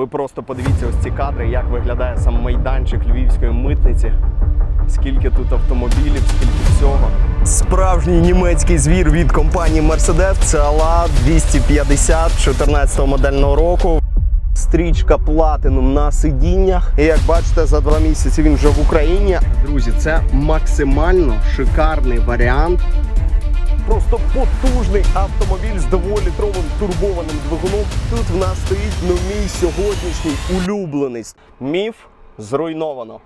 Ви просто подивіться ось ці кадри, як виглядає сам майданчик львівської митниці. Скільки тут автомобілів, скільки всього. Справжній німецький звір від компанії Mercedes CLA 250 14 модельного року. Стрічка Platinum на сидіннях. І як бачите, за два місяці він вже в Україні. Друзі, це максимально шикарний варіант Просто потужний автомобіль з дволітровим турбованим двигуном. Тут в нас стоїть ну, мій сьогоднішній улюблений міф зруйновано.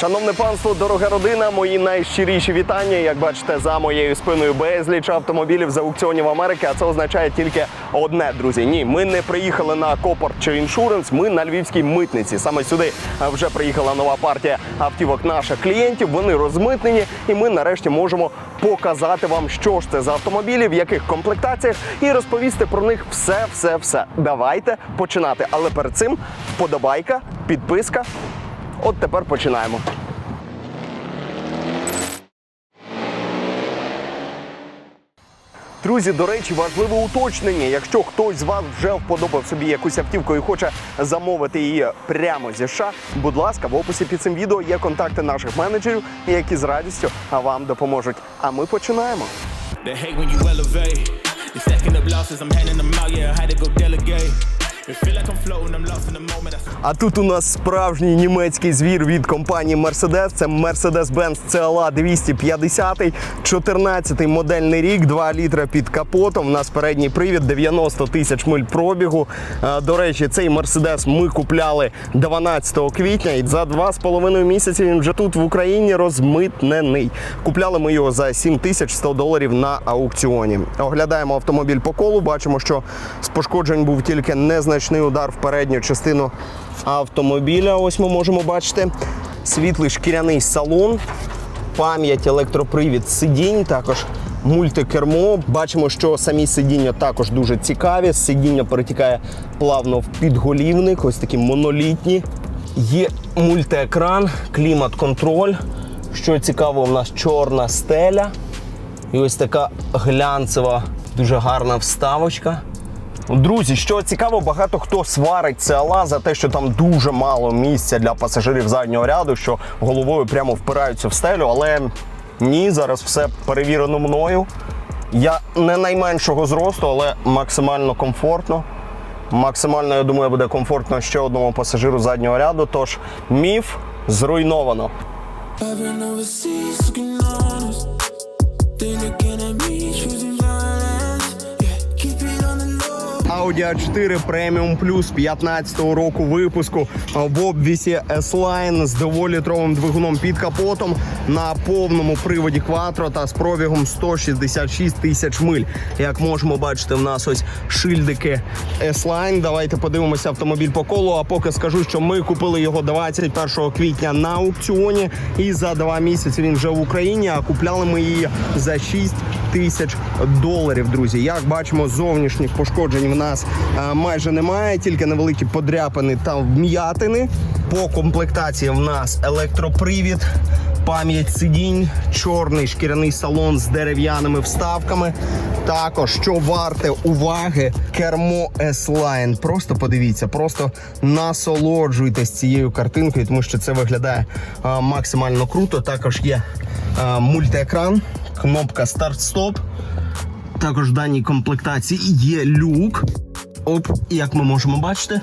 Шановне панство, дорога родина, мої найщиріші вітання. Як бачите, за моєю спиною безліч автомобілів з аукціонів Америки. А це означає тільки одне, друзі. Ні, ми не приїхали на Копорт чи іншуренс. Ми на львівській митниці. Саме сюди вже приїхала нова партія автівок наших клієнтів. Вони розмитнені, і ми нарешті можемо показати вам, що ж це за автомобілі, в яких комплектаціях, і розповісти про них все, все, все. Давайте починати. Але перед цим вподобайка, підписка. От тепер починаємо. Друзі, до речі, важливе уточнення. Якщо хтось з вас вже вподобав собі якусь автівку і хоче замовити її прямо зі США, будь ласка, в описі під цим відео є контакти наших менеджерів, які з радістю вам допоможуть. А ми починаємо. They hate when you elevate. They stacking up losses, I'm handing them out, yeah, I had to go delegate. А тут у нас справжній німецький звір від компанії Mercedes. Це Mercedes-Benz CLA 250, 14 модельний рік, 2 літра під капотом. У нас передній привід, 90 тисяч миль пробігу. Е, До речі, цей Mercedes ми купляли 12 квітня, і за 2,5 місяці він вже тут в Україні розмитнений. Купляли ми його за 7100 доларів на аукціоні. Оглядаємо автомобіль по колу. Бачимо, що з пошкоджень був тільки незначний удар в передню частину автомобіля. Ось ми можемо бачити світлий шкіряний салон, пам'ять, електропривід сидінь, також мультикермо. Бачимо, що самі сидіння також дуже цікаві. Сидіння перетікає плавно в підголівник, ось такі монолітні. Є мультиекран, клімат-контроль. Що цікаво, у нас чорна стеля. І ось така глянцева, дуже гарна вставочка. Друзі, що цікаво, багато хто сварить CLA за те, що там дуже мало місця для пасажирів заднього ряду, що головою прямо впираються в стелю. Але ні, зараз все перевірено мною. Я не найменшого зросту, але максимально комфортно. Максимально, я думаю, буде комфортно ще одному пасажиру заднього ряду. Тож міф зруйновано. Audi A4 Premium Plus 15-го року випуску в обвісі S-Line з доволітровим двигуном під капотом на повному приводі Quattro та з пробігом 166 тисяч миль. Як можемо бачити, в нас ось шильдики S-Line. Давайте подивимося автомобіль по колу. А поки скажу, що ми купили його 21 квітня на аукціоні, і за два місяці він вже в Україні. А купляли ми її за 6 тисяч доларів. Друзі, як бачимо, зовнішніх пошкоджень в нас е, майже немає, тільки невеликі подряпини та вм'ятини. По комплектації в нас електропривід. Пам'ять сидінь, чорний шкіряний салон з дерев'яними вставками. Також, що варте уваги, кермо S-Line. Просто подивіться, просто насолоджуйтесь цією картинкою, тому що це виглядає а, максимально круто. Також є а, мультиекран, кнопка старт-стоп. Також в даній комплектації є люк. Оп, як ми можемо бачити,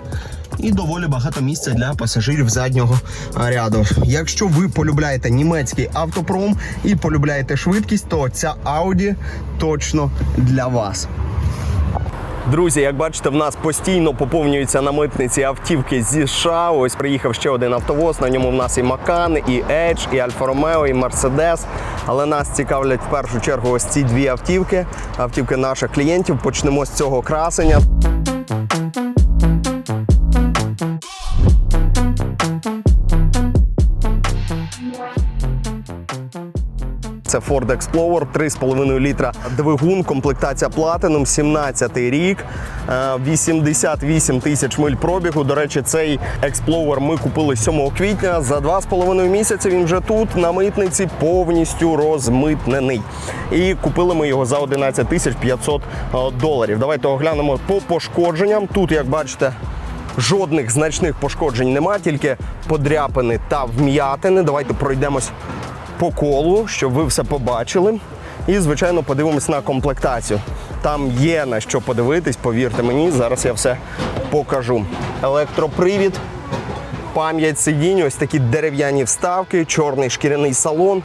і доволі багато місця для пасажирів заднього ряду. Якщо ви полюбляєте німецький автопром і полюбляєте швидкість, то ця Audi точно для вас. Друзі, як бачите, в нас постійно поповнюються на митниці автівки зі США. Ось приїхав ще один автовоз. На ньому в нас і Макан, і Edge, і Альфа Ромео, і Мерседес. Але нас цікавлять в першу чергу ось ці дві автівки. Автівки наших клієнтів. Почнемо з цього красення. Це Ford Explorer, 3,5 літра двигун, комплектація Platinum, 17 рік, е, 88 тисяч миль пробігу. До речі, цей Explorer ми купили 7 квітня. За 2,5 місяці він вже тут на митниці повністю розмитнений. І купили ми його за 11 тисяч 500 доларів. Давайте оглянемо по пошкодженням. Тут, як бачите, Жодних значних пошкоджень нема, тільки подряпини та вм'ятини. Давайте пройдемось по колу, щоб ви все побачили. І, звичайно, подивимось на комплектацію. Там є на що подивитись, повірте мені, зараз я все покажу. Електропривід, пам'ять сидінь, ось такі дерев'яні вставки, чорний шкіряний салон.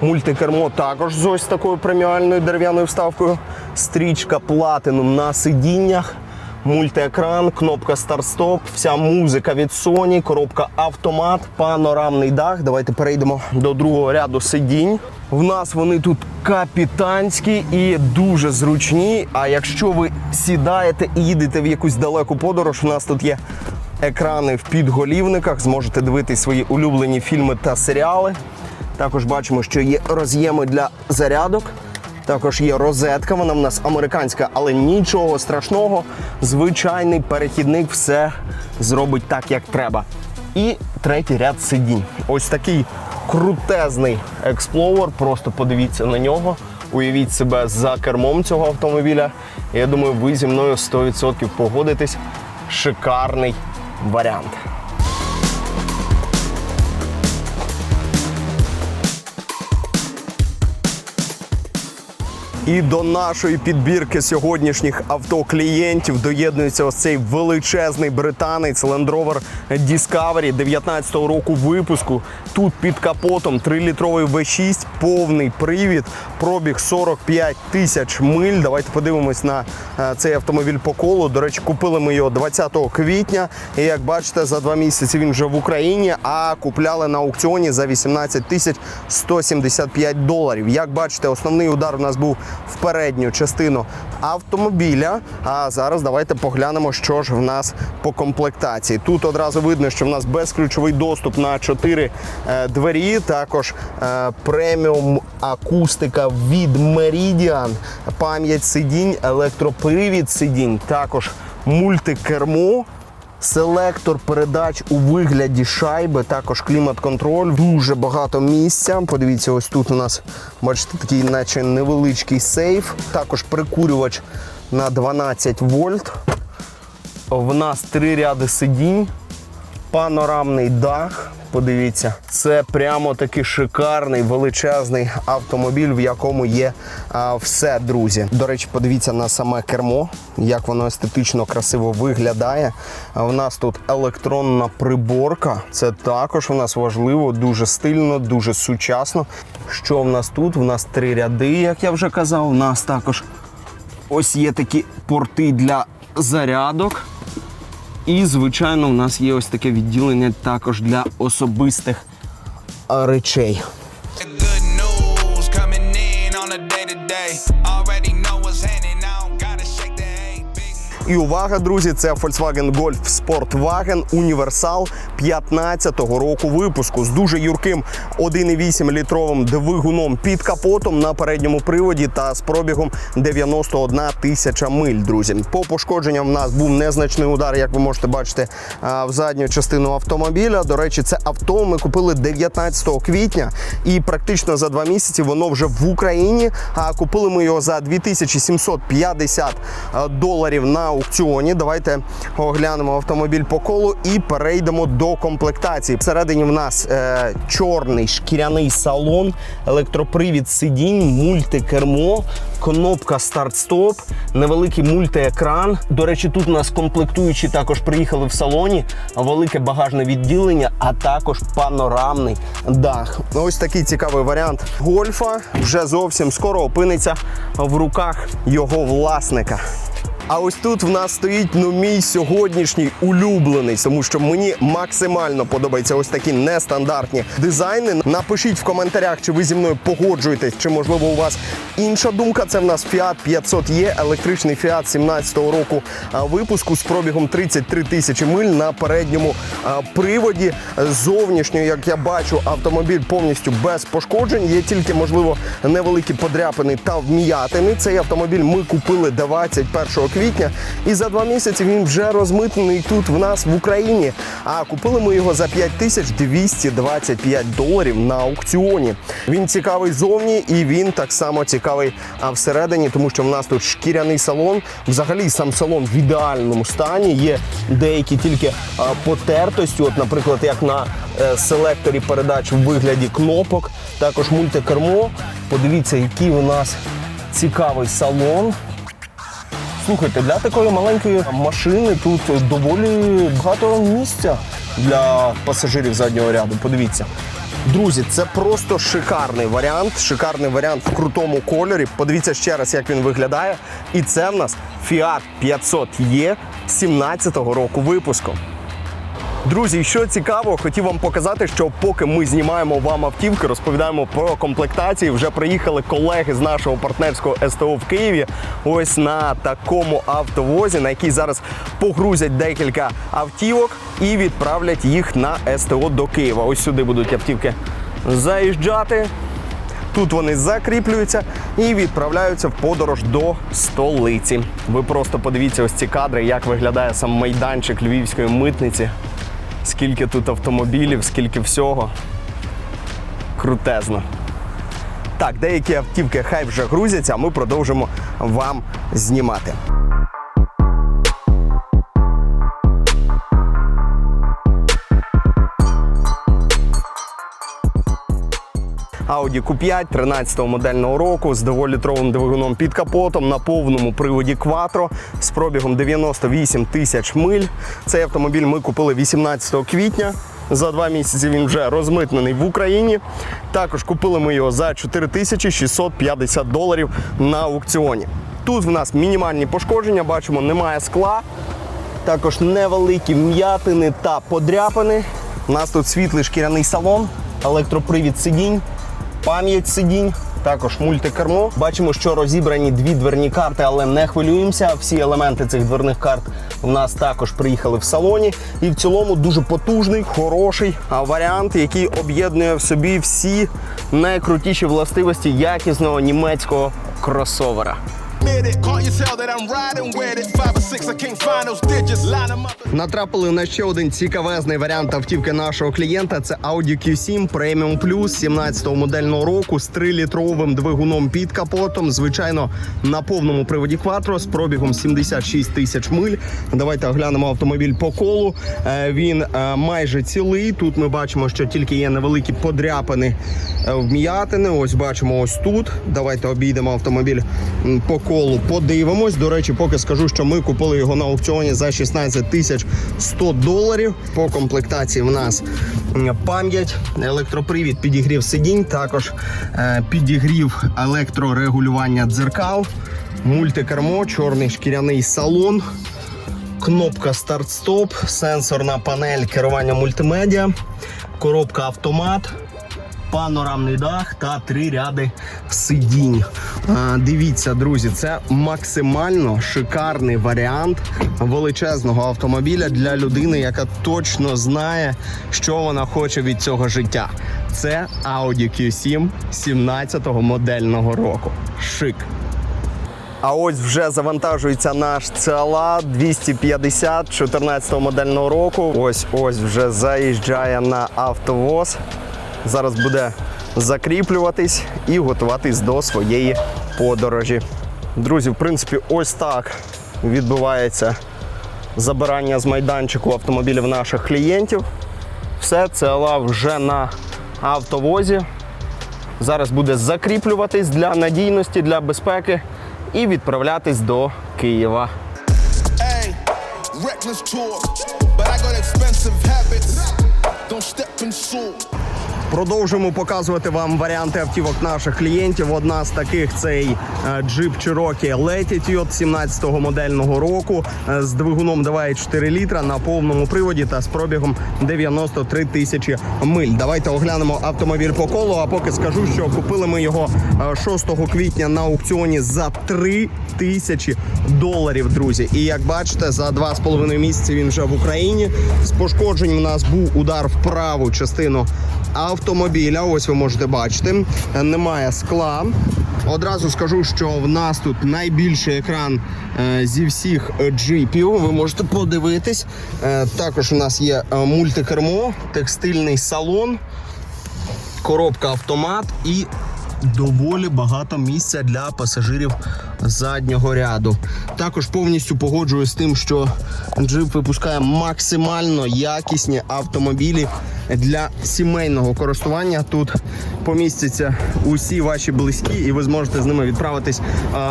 Мультикермо також з ось такою преміальною дерев'яною вставкою. Стрічка платинум на сидіннях. Мультиекран, кнопка старт-стоп, вся музика від Sony, коробка автомат, панорамний дах. Давайте перейдемо до другого ряду сидінь. В нас вони тут капітанські і дуже зручні. А якщо ви сідаєте і їдете в якусь далеку подорож, у нас тут є екрани в підголівниках, зможете дивитись свої улюблені фільми та серіали. Також бачимо, що є роз'єми для зарядок. Також є розетка, вона в нас американська, але нічого страшного. Звичайний перехідник все зробить так, як треба. І третій ряд сидінь. Ось такий крутезний експловер. Просто подивіться на нього. Уявіть себе за кермом цього автомобіля. Я думаю, ви зі мною 100% погодитесь. Шикарний варіант. І до нашої підбірки сьогоднішніх автоклієнтів доєднується ось цей величезний британець Land Rover Discovery 19-го року випуску. Тут під капотом 3-літровий V6, повний привід, пробіг 45 тисяч миль. Давайте подивимось на е, цей автомобіль по колу. До речі, купили ми його 20 квітня. І як бачите, за два місяці він вже в Україні, а купляли на аукціоні за 18 тисяч 175 доларів. Як бачите, основний удар у нас був в передню частину автомобіля. А зараз давайте поглянемо, що ж в нас по комплектації. Тут одразу видно, що в нас безключовий доступ на 4 е, двері. Також е, преміум акустика від Meridian, пам'ять сидінь, електропривід сидінь, також мультикермо. Селектор передач у вигляді шайби, також клімат-контроль, дуже багато місця. Подивіться, ось тут у нас, бачите, такий, наче невеличкий сейф. Також прикурювач на 12 вольт. В нас три ряди сидінь, панорамний дах. Подивіться, це прямо такий шикарний величезний автомобіль, в якому є а, все, друзі. До речі, подивіться на саме кермо, як воно естетично красиво виглядає. В нас тут електронна приборка. Це також у нас важливо, дуже стильно, дуже сучасно. Що в нас тут? В нас три ряди, як я вже казав. У нас також ось є такі порти для зарядок. І, звичайно, у нас є ось таке відділення також для особистих речей. І увага, друзі, це Volkswagen Golf Sportwagen Універсал 15-го року випуску з дуже юрким 1,8 літровим двигуном під капотом на передньому приводі та з пробігом 91 тисяча миль. Друзі, по пошкодженням в нас був незначний удар, як ви можете бачити, в задню частину автомобіля. До речі, це авто ми купили 19 квітня, і практично за два місяці воно вже в Україні. А купили ми його за 2750 доларів на аукціоні. Давайте оглянемо автомобіль по колу і перейдемо до комплектації. Всередині в нас е, чорний шкіряний салон, електропривід сидінь, мультикермо, кнопка старт-стоп, невеликий мультиекран. До речі, тут у нас комплектуючі також приїхали в салоні, велике багажне відділення, а також панорамний дах. Ось такий цікавий варіант гольфа вже зовсім скоро опиниться в руках його власника. А ось тут в нас стоїть ну мій сьогоднішній улюблений, тому що мені максимально подобаються ось такі нестандартні дизайни. Напишіть в коментарях, чи ви зі мною погоджуєтесь, чи можливо у вас інша думка. Це в нас Fiat 500E, електричний Fiat 17-го року випуску з пробігом 33 тисячі миль на передньому приводі. Зовнішньо, як я бачу, автомобіль повністю без пошкоджень. Є тільки можливо невеликі подряпини та вм'ятини. Цей автомобіль ми купили 21 квітня, і за два місяці він вже розмитнений тут в нас в Україні. А купили ми його за 5225 доларів на аукціоні. Він цікавий зовні і він так само цікавий всередині, тому що в нас тут шкіряний салон. Взагалі сам салон в ідеальному стані. Є деякі тільки потертості. От, наприклад, як на е, селекторі передач в вигляді кнопок, також мультикермо. Подивіться, який у нас цікавий салон. Слухайте, для такої маленької машини тут доволі багато місця для пасажирів заднього ряду. Подивіться. Друзі, це просто шикарний варіант. Шикарний варіант в крутому кольорі. Подивіться ще раз, як він виглядає. І це в нас Fiat 500E 17-го року випуску. Друзі, що цікаво, хотів вам показати, що поки ми знімаємо вам автівки, розповідаємо про комплектації. Вже приїхали колеги з нашого партнерського СТО в Києві. Ось на такому автовозі, на який зараз погрузять декілька автівок і відправлять їх на СТО до Києва. Ось сюди будуть автівки заїжджати. Тут вони закріплюються і відправляються в подорож до столиці. Ви просто подивіться ось ці кадри, як виглядає сам майданчик львівської митниці. Скільки тут автомобілів, скільки всього. Крутезно. Так, деякі автівки хай вже грузяться, а ми продовжимо вам знімати. Audi Q5 13-го модельного року з доволітровим двигуном під капотом на повному приводі Quattro з пробігом 98 тисяч миль. Цей автомобіль ми купили 18 квітня. За два місяці він вже розмитнений в Україні. Також купили ми його за 4650 доларів на аукціоні. Тут в нас мінімальні пошкодження, бачимо, немає скла. Також невеликі вм'ятини та подряпини. У нас тут світлий шкіряний салон, електропривід сидінь, пам'ять сидінь, також мультикермо. Бачимо, що розібрані дві дверні карти, але не хвилюємося. Всі елементи цих дверних карт у нас також приїхали в салоні. І в цілому дуже потужний, хороший варіант, який об'єднує в собі всі найкрутіші властивості якісного німецького кросовера. Натрапили на ще один цікавезний варіант автівки нашого клієнта. Це Audi Q7 Premium Plus 17-го модельного року з 3-літровим двигуном під капотом. Звичайно, на повному приводі Quattro з пробігом 76 тисяч миль. Давайте оглянемо автомобіль по колу. Е, Він е, майже цілий. Тут ми бачимо, що тільки є невеликі подряпини е, вм'ятини. Ось бачимо ось тут. Давайте обійдемо автомобіль по колу. Подивимось. До речі, поки скажу, що ми купили його на аукціоні за 16 тисяч 100 доларів. По комплектації в нас пам'ять, електропривід, підігрів сидінь, також е, підігрів електрорегулювання дзеркал, мультикермо, чорний шкіряний салон. Кнопка старт-стоп, сенсорна панель керування мультимедіа, коробка автомат, панорамний дах та три ряди сидінь. А, дивіться, друзі, це максимально шикарний варіант величезного автомобіля для людини, яка точно знає, що вона хоче від цього життя. Це Audi Q7 17-го модельного року. Шик. А ось вже завантажується наш CLA 250 14-го модельного року. Ось ось вже заїжджає на автовоз. Зараз буде закріплюватись і готуватись до своєї подорожі. Друзі, в принципі, ось так відбувається забирання з майданчику автомобілів наших клієнтів. Все, CLA вже на автовозі. Зараз буде закріплюватись для надійності, для безпеки і відправлятись до Києва. Reckless. Продовжуємо показувати вам варіанти автівок наших клієнтів. Одна з таких цей е, Jeep Cherokee Latitude 17-го модельного року е, з двигуном 2,4 літра на повному приводі та з пробігом 93 тисячі миль. Давайте оглянемо автомобіль по колу. А поки скажу, що купили ми його е, 6 квітня на аукціоні за 3 тисячі доларів, друзі. І як бачите, за 2,5 місяці він вже в Україні. З пошкоджень у нас був удар в праву частину автомобіля. Ось ви можете бачити. Е, Немає скла. Одразу скажу, що в нас тут найбільший екран е, зі всіх джипів. Ви можете подивитись. Е, також у нас є мультикермо, текстильний салон, коробка автомат і доволі багато місця для пасажирів заднього ряду. Також повністю погоджуюсь з тим, що джип випускає максимально якісні автомобілі для сімейного користування. Тут помістяться усі ваші близькі, і ви зможете з ними відправитись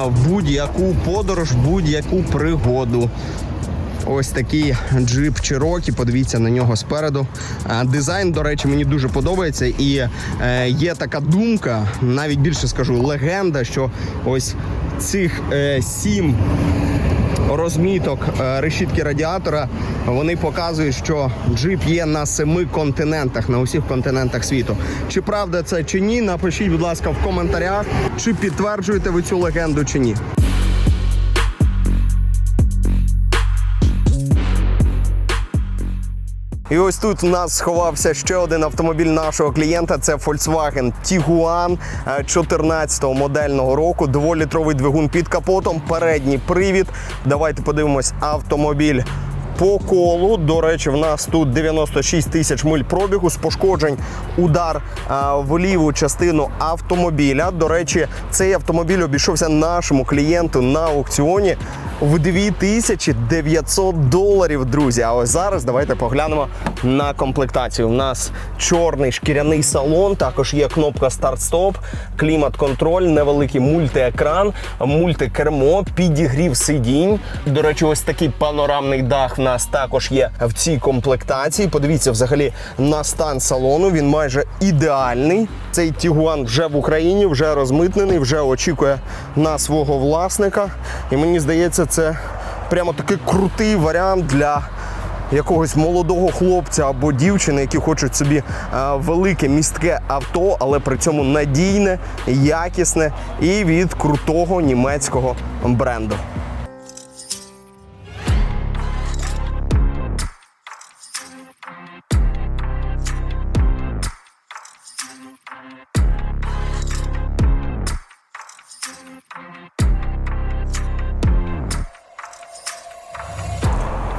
в будь-яку подорож, в будь-яку пригоду. Ось такий джип Cherokee, подивіться на нього спереду. Е, Дизайн, до речі, мені дуже подобається. І е, є така думка, навіть більше скажу, легенда, що ось цих е, сім розміток решітки радіатора вони показують, що джип є на семи континентах, на усіх континентах світу. Чи правда це чи ні? Напишіть, будь ласка, в коментарях, чи підтверджуєте ви цю легенду чи ні. І ось тут у нас сховався ще один автомобіль нашого клієнта. Це Volkswagen Tiguan 14-го модельного року. Дволітровий двигун під капотом, передній привід. Давайте подивимось автомобіль. По колу, до речі, в нас тут 96 тисяч миль пробігу з пошкоджень удар а, в ліву частину автомобіля. До речі, цей автомобіль обійшовся нашому клієнту на аукціоні в 2900 доларів, друзі. А ось зараз давайте поглянемо на комплектацію. У нас чорний шкіряний салон, також є кнопка старт-стоп, клімат-контроль, невеликий мультиекран, мультикермо, підігрів сидінь. До речі, ось такий панорамний дах в нас також є в цій комплектації. Подивіться взагалі на стан салону. Він майже ідеальний. Цей Тігуан вже в Україні, вже розмитнений, вже очікує на свого власника. І мені здається, це прямо такий крутий варіант для якогось молодого хлопця або дівчини, які хочуть собі е, велике містке авто, але при цьому надійне, якісне і від крутого німецького бренду.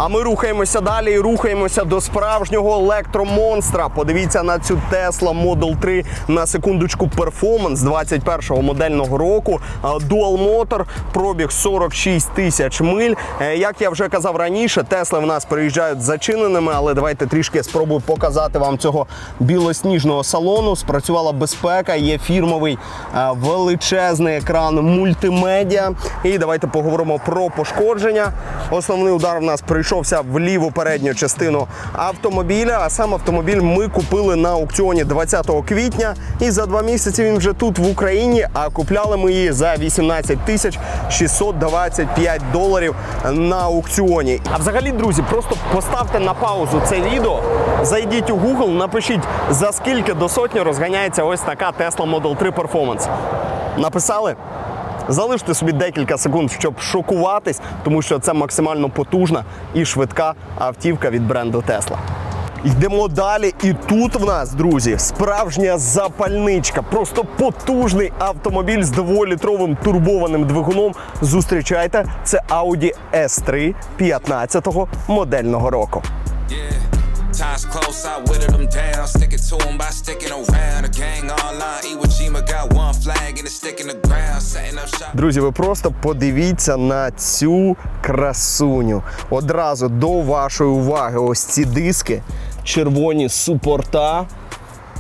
А ми рухаємося далі і рухаємося до справжнього електромонстра. Подивіться на цю Tesla Model 3 на секундочку перформанс 21-го модельного року. Dual Motor, пробіг 46 тисяч миль. Е, Як я вже казав раніше, Тесли в нас приїжджають зачиненими, але давайте трішки спробую показати вам цього білосніжного салону. Спрацювала безпека, є фірмовий е, величезний екран мультимедіа. І давайте поговоримо про пошкодження. Основний удар в нас прийшовся в ліву передню частину автомобіля. А сам автомобіль ми купили на аукціоні 20 квітня. І за два місяці він вже тут в Україні. А купляли ми її за 18 тисяч 625 доларів на аукціоні. А взагалі, друзі, просто поставте на паузу це відео, зайдіть у Google, напишіть за скільки до сотні розганяється ось така Tesla Model 3 Performance. Написали? Залиште собі декілька секунд, щоб шокуватись, тому що це максимально потужна і швидка автівка від бренду Tesla. Йдемо далі, і тут в нас, друзі, справжня запальничка. Просто потужний автомобіль з дволітровим турбованим двигуном. Зустрічайте, це Audi S3 15-го модельного року. Times close, I whittle them down. Sticking to them by sticking around. A gang online. Iwo Jima got one flag and it's sticking the ground. Setting up shop. Друзі, ви просто подивіться на цю красуню. Одразу до вашої уваги, ось ці диски, червоні супорта.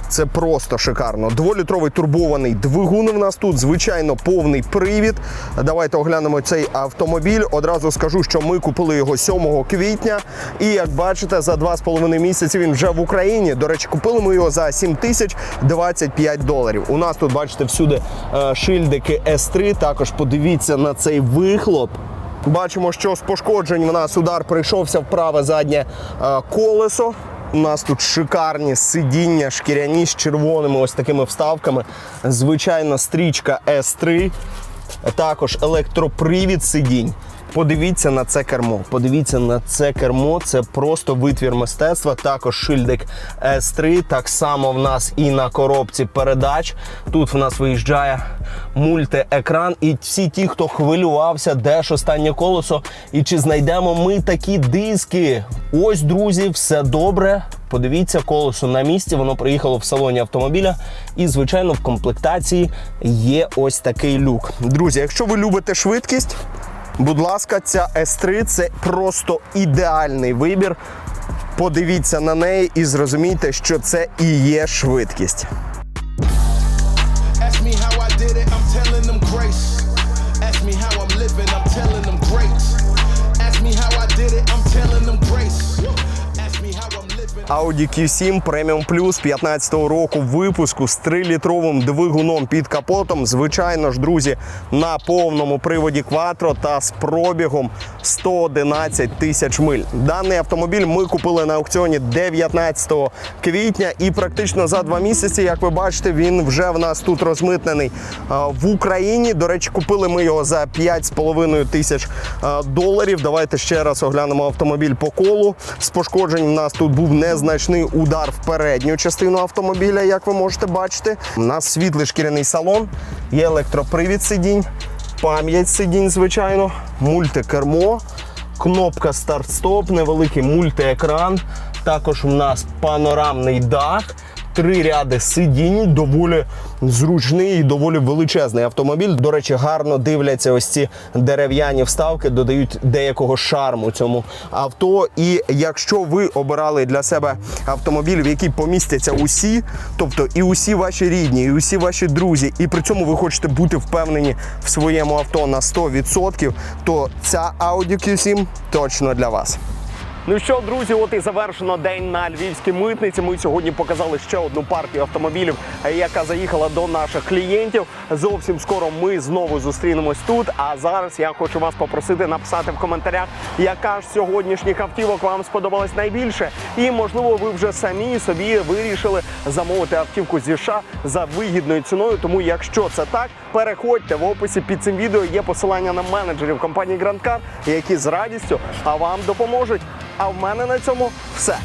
Це просто шикарно. Дволітровий турбований двигун в нас тут, звичайно, повний привід. Давайте оглянемо цей автомобіль. Одразу скажу, що ми купили його 7 квітня. І як бачите, за 2,5 місяці він вже в Україні. До речі, купили ми його за 7 тисяч 25 доларів. У нас тут, бачите, всюди е, шильдики S3. Також подивіться на цей вихлоп. Бачимо, що з пошкоджень в нас удар прийшовся в праве заднє е, колесо. У нас тут шикарні сидіння, шкіряні з червоними ось такими вставками. Звичайна стрічка S3, також електропривід сидінь. Подивіться на це кермо. Подивіться на це кермо. Це просто витвір мистецтва. Також шильдик S3. Так само в нас і на коробці передач. Тут в нас виїжджає мультиекран. І всі ті, хто хвилювався, де ж останнє колесо, і чи знайдемо ми такі диски. Ось, друзі, все добре. Подивіться, колесо на місці, воно приїхало в салоні автомобіля. І, звичайно, в комплектації є ось такий люк. Друзі, якщо ви любите швидкість, будь ласка, ця S3 це просто ідеальний вибір. Подивіться на неї і зрозумійте, що це і є швидкість. Audi Q7 Premium Plus 15-го року випуску з 3-літровим двигуном під капотом. Звичайно ж, друзі, на повному приводі Quattro та з пробігом 111 тисяч миль. Даний автомобіль ми купили на аукціоні 19 квітня, і практично за два місяці, як ви бачите, він вже в нас тут розмитнений в Україні. До речі, купили ми його за 5,5 тисяч доларів. Давайте ще раз оглянемо автомобіль по колу. З пошкоджень у нас тут був незначний удар в передню частину автомобіля, як ви можете бачити. У нас світлий шкіряний салон, є електропривід сидінь, пам'ять сидінь, звичайно, мультикермо, кнопка старт-стоп, невеликий мультиекран. Також у нас панорамний дах. Три ряди сидінь, доволі зручний і доволі величезний автомобіль. До речі, гарно дивляться ось ці дерев'яні вставки, додають деякого шарму цьому авто. І якщо ви обирали для себе автомобіль, в який помістяться усі, тобто і усі ваші рідні, і усі ваші друзі, і при цьому ви хочете бути впевнені в своєму авто на 100%, то ця Audi Q7 точно для вас. Ну що, друзі, от і завершено день на львівській митниці. Ми сьогодні показали ще одну партію автомобілів, яка заїхала до наших клієнтів. Зовсім скоро ми знову зустрінемось тут. А зараз я хочу вас попросити написати в коментарях, яка ж сьогоднішніх автівок вам сподобалась найбільше. І можливо, ви вже самі собі вирішили замовити автівку зі США за вигідною ціною. Тому, якщо це так, переходьте в описі під цим відео. Є посилання на менеджерів компанії Grand Car, які з радістю вам допоможуть. А в мене на цьому все.